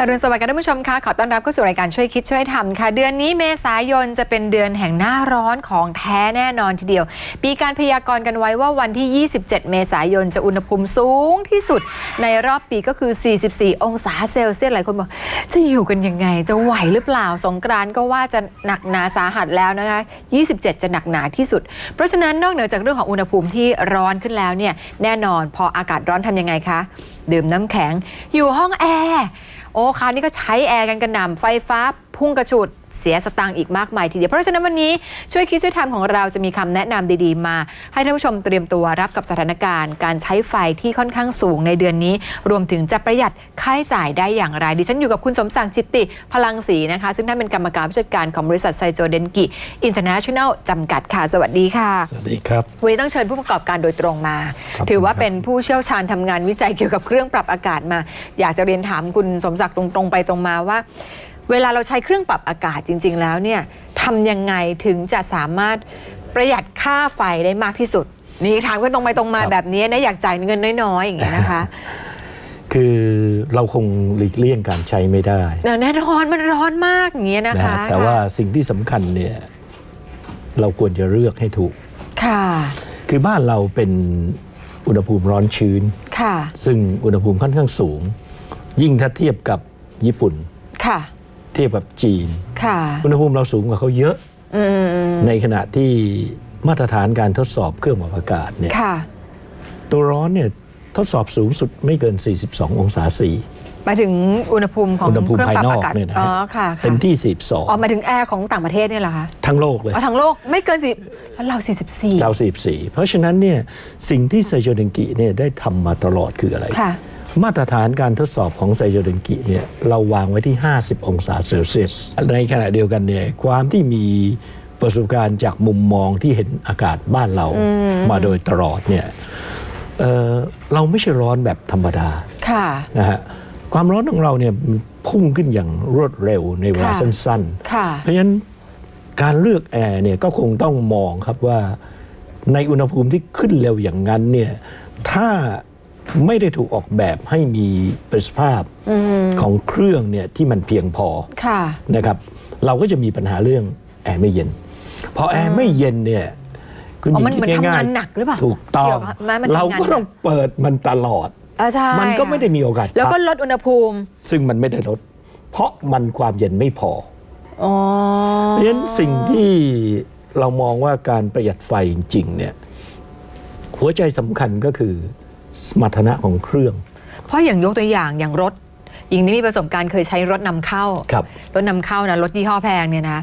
อรุณสวัสดิ์ท่านผู้ชมค่ะขอต้อนรับเข้าสู่รายการช่วยคิดช่วยทำค่ะ เดือนนี้เมษายนจะเป็นเดือนแห่งหน้าร้อนของแท้แน่นอนทีเดียว ปีการพยากรณ์กันไว้ว่าวันที่ 27 เมษายนจะอุณหภูมิสูงที่สุด ในรอบปีก็คือ 44 องศาเซลเซียสหลายคนบอกจะอยู่กันยังไงจะไหวหรือเปล่าสงกรานก็ว่าจะหนักหนาสาหัสแล้วนะคะ 27 จะหนักหนาที่สุด เพราะฉะนั้นนอกเหนือจากเรื่องของอุณหภูมิที่ร้อนขึ้นแล้วเนี่ยแน่นอนพออากาศร้อนทำยังไงคะดื่มน้ำแข็งอยู่ห้องแอร์ โอ้คราวนี้ก็ใช้แอร์กันกระหน่ำไฟฟ้าพุ่งกระฉุด เสียสตางค์อีกมากมายทีเดียว เพราะฉะนั้นวันนี้ช่วยคิดช่วยทำของเราจะมีคำแนะนำดีๆ มา ให้ท่านผู้ชมเตรียมตัวรับกับสถานการณ์ การใช้ไฟที่ค่อนข้างสูงในเดือนนี้ รวมถึงจะประหยัดค่าใช้จ่ายได้อย่างไร ดิฉันอยู่กับคุณสมศักดิ์จิตติพลังศรีนะคะ ซึ่งท่านเป็นกรรมการผู้จัดการของบริษัทไซโจเดนกิอินเตอร์เนชั่นแนลจำกัดค่ะ สวัสดีค่ะ สวัสดีครับ วันนี้ต้องเชิญผู้ประกอบการโดยตรงมา ครับถือว่าผมครับเป็นผู้เชี่ยวชาญทำงานวิจัยเกี่ยวกับเครื่องปรับอากาศมา อยากจะเรียนถามคุณสมศักดิ์ตรงๆไปตรงมาว่า เวลาเราใช้เครื่องปรับอากาศจริง ๆ แล้วเนี่ยทำยังไงถึงจะสามารถประหยัดค่าไฟได้มากที่สุด นี่ถามกันตรงไปตรงมาแบบนี้นะอยากจ่ายเงินน้อยๆอย่างเงี้ยนะคะ คือเราคงหลีกเลี่ยงการใช้ไม่ได้เออแน่นอนมันร้อนมากอย่างเงี้ยนะนะคะฮะแต่ว่าสิ่งที่สำคัญเนี่ยเราควรจะเลือกให้ถูก ค่ะ คือบ้านเราเป็นอุณหภูมิร้อนชื้น ค่ะ ซึ่งอุณหภูมิค่อนข้างสูง ยิ่งถ้าเทียบกับญี่ปุ่น ค่ะ เทียบกับจีน ค่ะอุณหภูมิเราสูงกว่าเขาเยอะ อืมในขณะที่มาตรฐานการทดสอบเครื่องปรับอากาศเนี่ยค่ะตัวร้อนเนี่ยทดสอบสูงสุดไม่เกิน 42 องศาสีหมายถึงอุณหภูมิของอุณหภูมิเครื่องภายปรับนอกอากาศเนี่ยนะอ๋อฮะค่ะค่ะเต็มที่ อ๋อหมายถึงแอร์ของต่างประเทศเนี่ยเหรอคะ42 ทั้งโลกเลย อ๋อทั้งโลกไม่เกินสิแล้วเรา 44 เรา 44 เพราะฉะนั้นเนี่ยสิ่งที่ไซโจเดนกิเนี่ยได้ทำมาตลอดคืออะไร ค่ะ มาตรฐานการทดสอบของไซโจเดนกิเนี่ยเราวางไว้ที่ 50 องศาเซลเซียส ในขณะเดียวกันเนี่ยความที่มีประสบการณ์จากมุมมองที่เห็นอากาศบ้านเรามาโดยตลอดเนี่ยเอ่อเราไม่ใช่ร้อนแบบธรรมดาค่ะนะฮะความร้อนของเราเนี่ยมันพุ่งขึ้นอย่างรวดเร็วในเวลาค่ะสั้นๆค่ะเพราะฉะนั้นการเลือกแอร์เนี่ยก็คงต้องมองครับว่าในอุณหภูมิที่ขึ้นเร็วอย่างนั้นเนี่ยถ้า ไม่ได้ถูกออกแบบให้มีประสิทธิภาพของเครื่องเนี่ยที่มันเพียงพอค่ะนะครับ เราก็จะมีปัญหาเรื่องแอร์ไม่เย็น พอแอร์ไม่เย็นเนี่ยคุณหอ๋ญิองมันคิเหมืดอนทำง่ายงานหนักหรือเปล่าถูกต้อเกี่งยวกับมันมันทำงานเราก็ต้องเปิดมันตลอดอ่าใช่มันก็ไม่ได้มีโอกาส แล้วก็พักลดอุณหภูมิ ซึ่งมันไม่ได้ลด เพราะมันความเย็นไม่พออ๋อเพราะฉะนั้นสิ่งที่เรามองว่าการประหยัดไฟจริง ๆ เนี่ย หัวใจสำคัญก็คือ สมรรถนะของเครื่อง เพราะอย่างยกตัวอย่างอย่างรถหญิงนี่มีประสบการณ์เคยใช้รถนำเข้าครับรถนำเข้านะรถยี่ห้อแพงเนี่ยนะ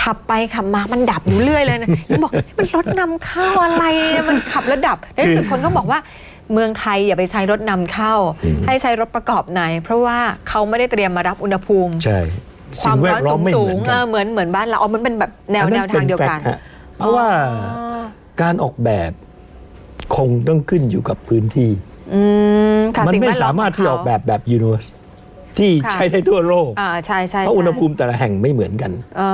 ขับไปขับมามันดับอยู่เรื่อยเลยนะยังบอกมันรถนำเข้าอะไรเนี่ยมันขับแล้วดับในที่สุดคนก็บอกว่าเมืองไทยอย่าไปใช้รถนำเข้าอืมให้ใช้รถประกอบใน เพราะว่าเขาไม่ได้เตรียมมารับอุณหภูมิใช่คสิ่วามงแวร้อดนล้อมไม่สูเหมืงอนๆเอกัอนเหมือนเหมือนบ้านเราอ๋อมันเป็นแบบแนวอัแนวทางเดียวกันป็ fact ฮะเพราะว่าอ๋อการออกแบบ คงต้องขึ้นอยู่กับพื้นที่ อืมค่ะมันสิ่งไม่แวดล้อสามารถที่ของอกแบบแบบยูนิเวอร์สที่ค่ะใช้ได้ทั่วโลก อ่าใช่ใช่เพราะอุณหใช่ภูมิแต่ละแห่งไม่เหมือนกันอ่า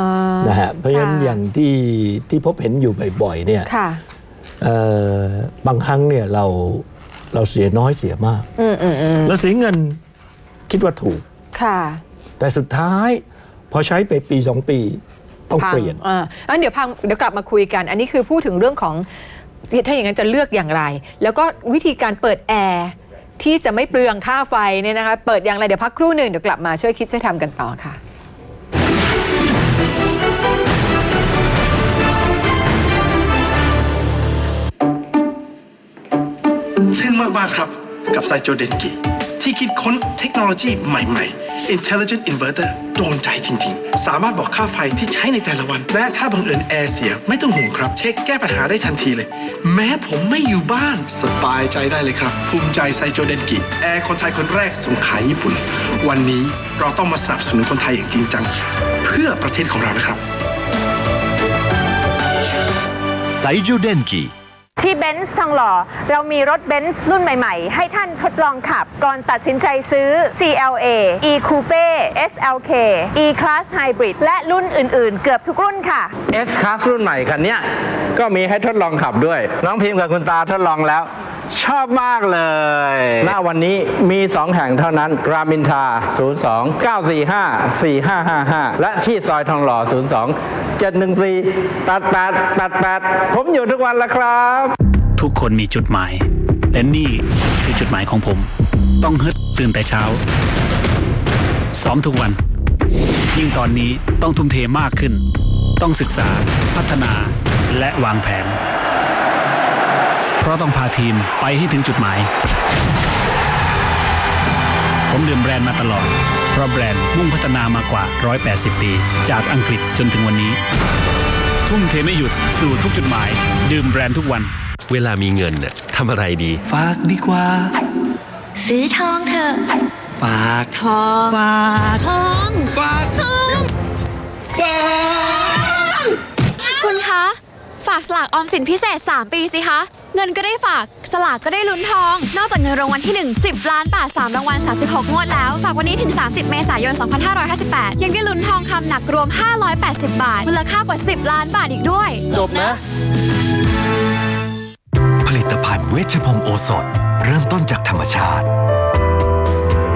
นะฮะเพราะฉะนั้นค่ะอย่างที่ที่พบเห็นอยู่บ่อยๆเนี่ยค่ะ เอ่อบางครั้งเนี่ยเราเราเสียน้อยเสียมาก อืมอืมอืมแล้วเสียเงินคิดว่าถูก ค่ะ แต่สุดท้ายพอใช้ไปปีสองปีต้องพังเปลี่ยน อ่างั้นเดี๋ยวพัง เดี๋ยวกลับมาคุยกัน อันนี้คือพูดถึงเรื่องของ ถ้าอย่างนั้นจะเลือกอย่างไร แล้วก็วิธีการเปิดแอร์ที่จะไม่เปลืองค่าไฟเนี่ยนะคะ เปิดอย่างไร เดี๋ยวพักครู่หนึ่งเดี๋ยวกลับมาช่วยคิดช่วยทำกันต่อค่ะทึ่งมากๆครับกับไซโจเดนกิที่คิดค้นเทคโนโลยีใหม่ ๆ Intelligent Inverter โดนใจจริง ๆ สามารถบอกค่าไฟที่ใช้ในแต่ละวัน และถ้าบังเอิญแอร์เสียไม่ต้องห่วงครับ เช็คแก้ปัญหาได้ทันทีเลย แม้ผมไม่อยู่บ้าน สบายใจได้เลยครับ ภูมิใจไซโจเดนกิ แอร์คนไทยคนแรกส่งขายญี่ปุ่น วันนี้เราต้องมาสนับสนุนคนไทยอย่างจริงจัง เพื่อประเทศของเรานะครับไซโจเดนกิ ที่เบนซ์ทองหล่อเรามีรถเบนซ์รุ่นใหม่ๆ ให้ท่านทดลองขับ ก่อนตัดสินใจซื้อ CLA E Coupe SLK E Class Hybrid และรุ่นอื่นๆ เกือบทุกรุ่นค่ะ S Class รุ่นใหม่คันเนี้ยก็มีให้ทดลองขับด้วย น้องพิมพ์กับคุณตาทดลองแล้ว ชอบมากเลยหน้าวันนี้มี 2 แห่งเท่านั้น รามินทา02 945 4555 และที่ซอยทองหล่อ 02 714 88 88 ผมอยู่ทุกวันแล้วครับ ทุกคนมีจุดหมาย และนี่คือจุดหมายของผม ต้องฮึดตื่นแต่เช้า ซ้อมทุกวัน ยิ่งตอนนี้ต้องทุ่มเทมากขึ้น ต้องศึกษาพัฒนาและวางแผน เพราะต้องพาทีมไปให้ถึงจุดหมาย ผมดื่มแบรนด์มาตลอด เพราะแบรนด์มุ่งพัฒนามากว่า 180 ปี จากอังกฤษจนถึงวันนี้ ทุ่มเทไม่หยุดสู่ทุกจุดหมาย ดื่มแบรนด์ทุกวัน เวลามีเงินน่ะทำอะไรดี ฝากดีกว่า ซื้อทองเถอะฝากทองฝากทองฝากทองฝากคุณคะ ฝากสลากออมสินพิเศษ 3 ปีสิคะ เงินก็ได้ฝาก สลากก็ได้ลุ้นทอง นอกจากเงินรางวัลที่ 1 10 ล้านบาท 3 รางวัล 36 งวดแล้ว ฝากวันนี้ถึง 30 เมษายน 2558 ยังได้ลุ้นทองคำหนักรวม 580 บาท มูลค่ากว่า 10 ล้านบาทอีกด้วย จบนะ ผลิตภัณฑ์เวชพงศ์โอสถ เริ่มต้นจากธรรมชาติ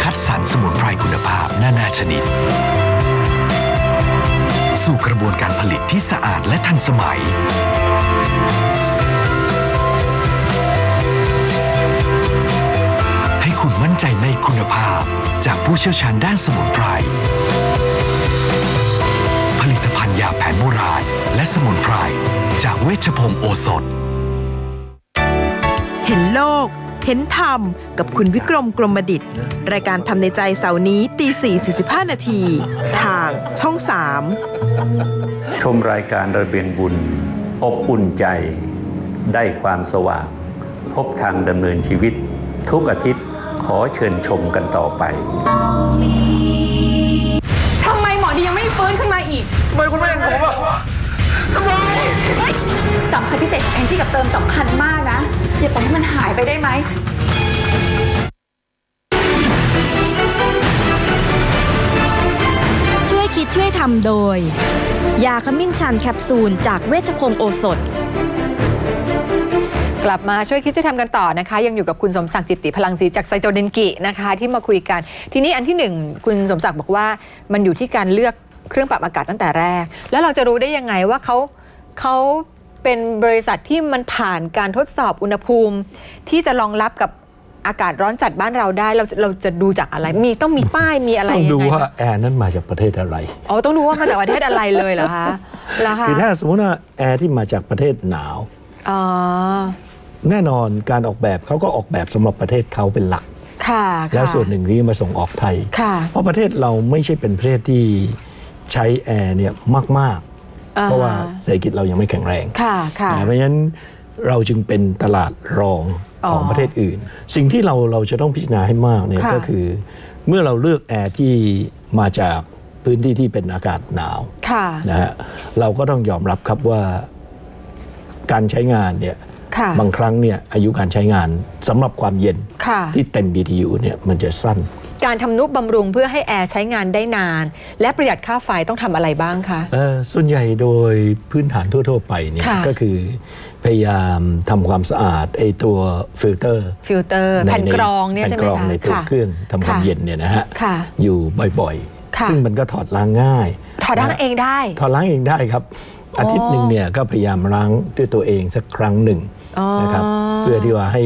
คัดสรรสมุนไพรคุณภาพนานาชนิด สู่กระบวนการผลิตที่สะอาดและทันสมัย ผู้เชี่ยวชาญด้านสมุนไพร ผลิตภัณฑ์ยาแผนโบราณและสมุนไพร จากเวชพงศ์โอสถ เห็นโลก เห็นธรรม กับคุณวิกรมกรมดิตรายการทำในใจเสาร์นี้ตี4 45 นาที ทางช่อง3ชมรายการระเบียนบุญ อบอุ่นใจ ได้ความสว่าง พบทางดำเนินชีวิต ทุกอาทิตย์ ขอเชิญชมกันต่อไป ทำไมหมอดียังไม่ฟื้นขึ้นมาอีก ทำไมคุณไม่เห็นผมอะทำไมสำคัญพิเศษของแอนที่กับเติมสำคัญมากนะ อย่าปล่อยให้มันหายไปได้ไหม ช่วยคิดช่วยทำโดย ยาขมิ้นชันแคปซูลจากเวชพงศ์โอสถ กลับมาช่วยคิดช่วยทำกันต่อนะคะ ยังอยู่กับคุณสมศักดิ์จิตติพลังศรีจากไซโจเดนกินะคะ ที่มาคุยกัน ทีนี้อันที่หนึ่งคุณสมศักดิ์บอกว่ามันอยู่ที่การเลือกเครื่องปรับอากาศตั้งแต่แรก แล้วเราจะรู้ได้ยังไงว่าเขาเขาเป็นบริษัทที่มันผ่านการทดสอบอุณหภูมิ ที่จะรองรับกับอากาศร้อนจัดบ้านเราได้เราจะเราจะดูจากอะไร มีต้องมีป้ายมีอะไรต้องดูยังไงว่าแอร์นั้นมาจากประเทศอะไร อ๋อต้องดูว่ามาจากประเทศอะไรเลยเหรอคะเหรอคะคือถ้าสมมติว่าแอร์ที่มาจากประเทศหนาว อ๋อ แน่นอนการออกแบบเขาก็ออกแบบสำหรับประเทศเขาเป็นหลักค่ะแล้วค่ะส่วนหนึ่งที่มาส่งออกไทยค่ะเพราะประเทศเราไม่ใช่เป็นประเทศที่ใช้แอร์เนี่ยมากอ่ๆเพราะว่าเศรษฐกิจเรายังไม่แข็งแรงค่ะค่ะนะเพราะฉะนั้นเราจึงเป็นตลาดรองของอ๋อประเทศอื่น สิ่งที่เราเราจะต้องพิจารณาให้มากเนี่ยค่ะก็คือ เมื่อเราเลือกแอร์ที่มาจากพื้นที่ที่เป็นอากาศหนาวค่ะนะฮะเราก็ต้องยอมรับครับว่าการใช้งานเนี่ยค่ะ บางครั้งเนี่ยอายุการใช้งานสำหรับความเย็นค่ะที่เต็ม BTU เนี่ยมันจะสั้น การทำนุบำรุงเพื่อให้แอร์ใช้งานได้นาน และประหยัดค่าไฟต้องทำอะไรบ้างคะเอ่อส่วนใหญ่โดยพื้นฐานทั่ว ๆ ไปเนี่ยค่ะก็คือพยายามทำความสะอาดไอ้ตัวฟิลเตอร์ฟิลเตอร์ในแผ่นกรองเนี่ยแผ่ใช่ไหมกรองคะในตัวค่ะเครื่องทำความค่ะเย็นเนี่ยนะฮะค่ะอยู่บ่อยค่ะๆซึ่งมันก็ถอดล้างง่าย ถอดด้านนะฮะเองได้ ถอดล้างเองได้ครับอาทิตย์หนึ่งเนี่ยก็พยายามล้างด้วยตัวเองสักครั้งหนึ่งอ๋อ นะครับเพื่อที่ว่าให้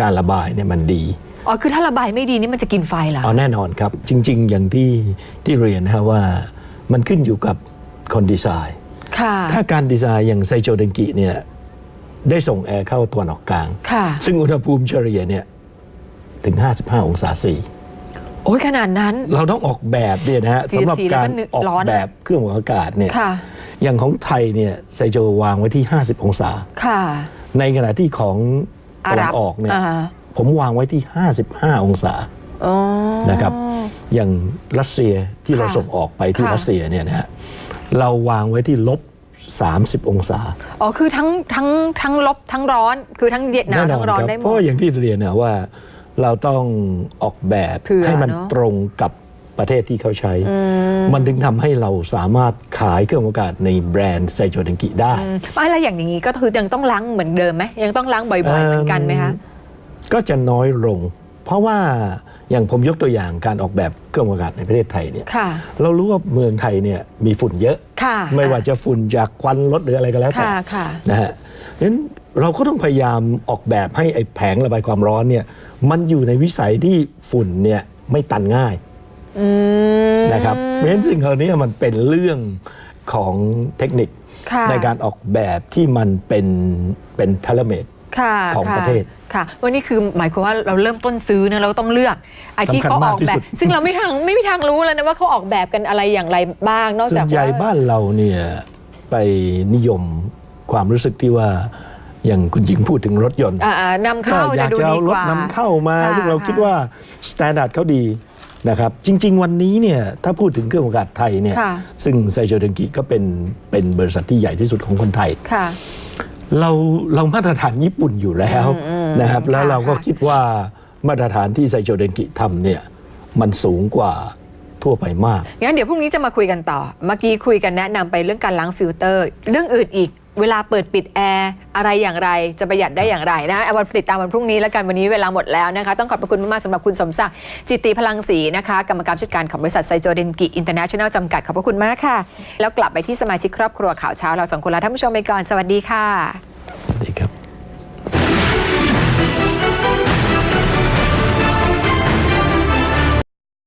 การระบายเนี่ยมันดีอ๋อคือถ้าระบายไม่ดีนี่มันจะกินไฟเหรอเอาแน่นอนครับ จริง ๆ อย่างที่ที่เรียนนะฮะว่ามันขึ้นอยู่กับคนดีไซน์ค่ะถ้าการดีไซน์อย่างไซโจเดนกิเนี่ยได้ส่งแอร์เข้าตะวันออกกลางค่ะซึ่งอุณหภูมิเฉลี่ยเนี่ยถึง 55 องศาเซีโอ้ยขนาดนั้น เราต้องออกแบบเนี่ยนะฮะ44สำหรับการแล้วก็ออกร้อนอะแบบเครื่องปรับอากาศเนี่ยค่ะอย่างของไทยเนี่ยไซโจวางไว้ที่ 50 องศาค่ะ ในขณะที่ของตะวันออกเนี่ยอ่าผมวางไว้ที่ 55 องศาอ๋อนะครับ อย่างรัสเซียที่เราค่ะส่งออกไปที่ค่ะรัสเซียเนี่ยนะฮะเราวางไว้ที่ลบ 30 องศา อ๋อ คือทั้งทั้งทั้งลบทั้งร้อน คือทั้งเย็นหนาวทั้งร้อนครัได้หมเพราะดว่าอย่างที่เรียนนะว่าเราต้องออกแบบเผื่อให้มันเนอะตรงกับ ประเทศที่เขาใช้ มันถึงทำให้เราสามารถขายเครื่องอวกาศในแบรนด์ไซโจเดนกิได้อืมอะไรอย่างนี้ก็คือยังต้องล้างเหมือนเดิมไหมยังต้องล้างบ่อยๆเหมือนกันไหมคะก็จะน้อยลง เพราะว่าอย่างผมยกตัวอย่างการออกแบบเครื่องอวกาศในประเทศไทยเนี่ยค่ะเรารู้ว่าเมืองไทยเนี่ยมีฝุ่นเยอะค่ะไม่ว่าจะฝุ่นจากควันรถหรืออะไรก็แล้วแต่ค่ะค่ะนะฮะฉะนั้นเราก็ต้องพยายามออกแบบให้ไอ้แผงระบายความร้อนเนี่ยมันอยู่ในวิสัยที่ฝุ่นเนี่ยไม่ตันง่ายอืม นะครับเพราะฉะนั้นสิ่งเหล่านี้มันเป็นเรื่องของเทคนิคค่ะในการออกแบบที่มันเป็นเป็นเทเลเมตค่ะของค่ประเทศค่ะวันนี้คือหมายความว่าเราเริ่มต้นซื้อนะเราก็ต้องเลือกไอ้ที่สำคัญเขาอมากอกที่แบสุบดซึ่งเราไม่ทางไม่มีทางรู้แล้วนะว่าเขาออกแบบกันอะไรอย่างไรบ้าง นอกส่วจากนใหญ่ว่าบ้านเราเนี่ยไปนิยมความรู้สึกที่ว่าอย่างคุณหญิงพูดถึงรถยนต์อ่านำเข้าก็อจะยากดูจะดีเอารกถว่านำเข้ามาค่ะซึ่งเราคิดว่าสแตนดาร์ดเขาดี นะครับจริง ๆ วันนี้เนี่ยถ้าพูดถึงเครื่องอากาศไทยเนี่ยค่ะซึ่งไซโจเดนกิก็เป็นเป็นบริษัทที่ใหญ่ที่สุดของคนไทย ค่ะ เราเรามาตรฐานญี่ปุ่นอยู่แล้วอืมอืมนะครับ แล้วค่ะเราก็ค่ะ คิดว่ามาตรฐานที่ไซโจเดนกิทำเนี่ยมันสูงกว่าทั่วไปมาก งั้นเดี๋ยวพรุ่งนี้จะมาคุยกันต่อ เมื่อกี้คุยกันแนะนำไปเรื่องการล้างฟิลเตอร์ เรื่องอื่นอีก เวลาเปิดปิดแอร์อะไรอย่างไรจะประหยัดได้อย่างไรนะเอาวันติดตามวันพรุ่งนี้แล้วกันวันนี้เวลาหมดแล้วนะคะ ต้องขอบพระคุณมากๆสำหรับคุณสมศักดิ์จิตติพลังศรีนะคะ กรรมการผู้จัดการของบริษัทไซโจเดนกิอินเตอร์เนชั่นแนลจำกัดขอบพระคุณมากค่ะ แล้วกลับไปที่สมาชิกครอบครัวข่าวเช้าเราสองคนลาท่านผู้ชมไปก่อนสวัสดีค่ะ